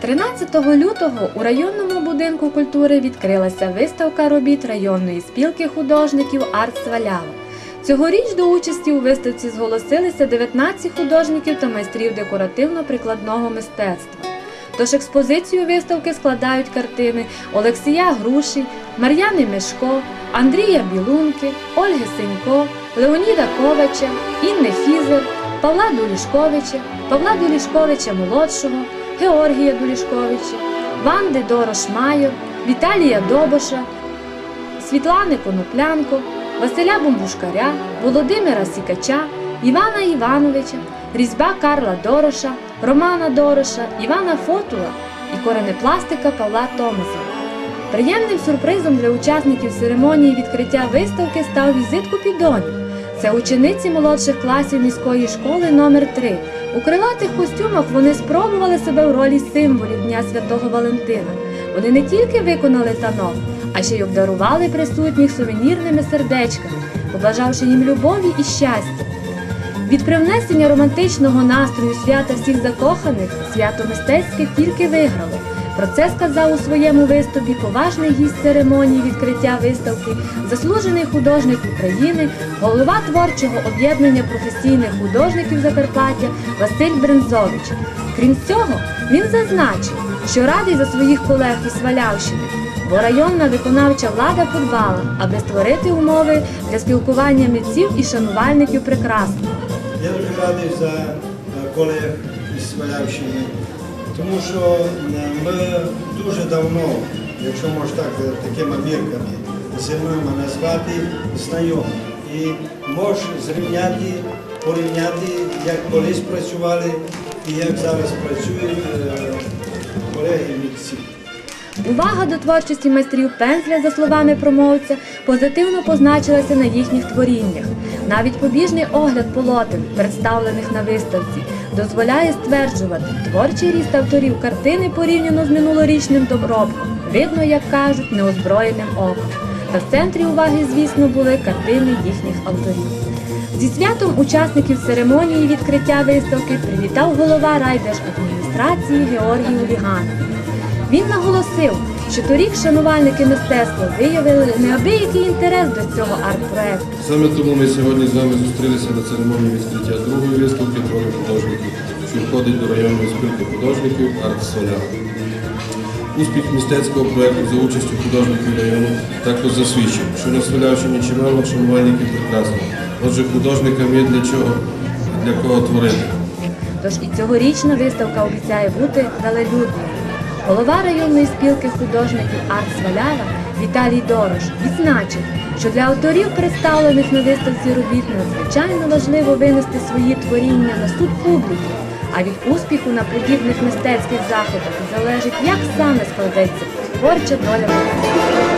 13 лютого у районному будинку культури відкрилася виставка робіт районної спілки художників Арт Свалява. Цьогоріч до участі у виставці зголосилися 19 художників та майстрів декоративно-прикладного мистецтва. Тож експозицію виставки складають картини Олексія Груші, Мар'яни Мешко, Андрія Білунки, Ольги Сенько, Леоніда Ковача, Інни Фізер, Павла Дулішковича, Павла Дулішковича молодшого, Георгія Дулішковича, Ванди Дорош Майор, Віталія Добоша, Світлани Коноплянко, Василя Бомбушкаря, Володимира Сікача, Івана Івановича, різьба Карла Дороша, Романа Дороша, Івана Фотула і коренепластика Павла Томасова. Приємним сюрпризом для учасників церемонії відкриття виставки став візит Купідонів. Це учениці молодших класів міської школи номер 3 У крилатих костюмах вони спробували себе в ролі символів Дня Святого Валентина. Вони не тільки виконали танок, а ще й обдарували присутніх сувенірними сердечками, побажавши їм любові і щастя. Від привнесення романтичного настрою свята всіх закоханих свято мистецьке тільки виграло. Про це сказав у своєму виступі поважний гість церемонії відкриття виставки, заслужений художник України, голова творчого об'єднання професійних художників Закарпаття Василь Брензович. Крім цього, він зазначив, що радий за своїх колег із Свалявщини, бо районна виконавча влада подбала, аби створити умови для спілкування митців і шанувальників прекрасного. Я дуже радий за колег із Свалявщини, тому що е, ми дуже давно, якщо можна так, е, такими мірками зимами назвати, знайомі. І можеш зрівняти, порівняти, як колись працювали і як зараз працюють е, колеги митці. Увага до творчості майстрів пензля, за словами промовця, позитивно позначилася на їхніх творіннях. Навіть побіжний огляд полотен, представлених на виставці, дозволяє стверджувати, творчий ріст авторів картини порівняно з минулорічним добробком, видно, як кажуть, неозброєним оком. Та в центрі уваги, звісно, були картини їхніх авторів. Зі святом учасників церемонії відкриття виставки привітав голова райдержадміністрації Георгій Уліган. Він наголосив, що торік шанувальники мистецтва виявили неабиякий інтерес до цього арт-проекту. Саме тому ми сьогодні з вами зустрілися на церемонії відкриття другої виставки що входить до районної спілки художників Арт Соляр. Успіх мистецького проєкту за участю художників району також засвідчив, що на Свалявщині чимало шанувальників прекрасного. Отже, художникам є для чого, для кого творити. Тож і цьогорічна виставка обіцяє бути велелюдною. Голова районної спілки художників Арт Свалява Віталій Дорош відзначив, що для авторів представлених на виставці робіт надзвичайно важливо винести свої творіння на суд публіки. А від успіху на подібних мистецьких заходах залежить, як саме складеться творча доля митця.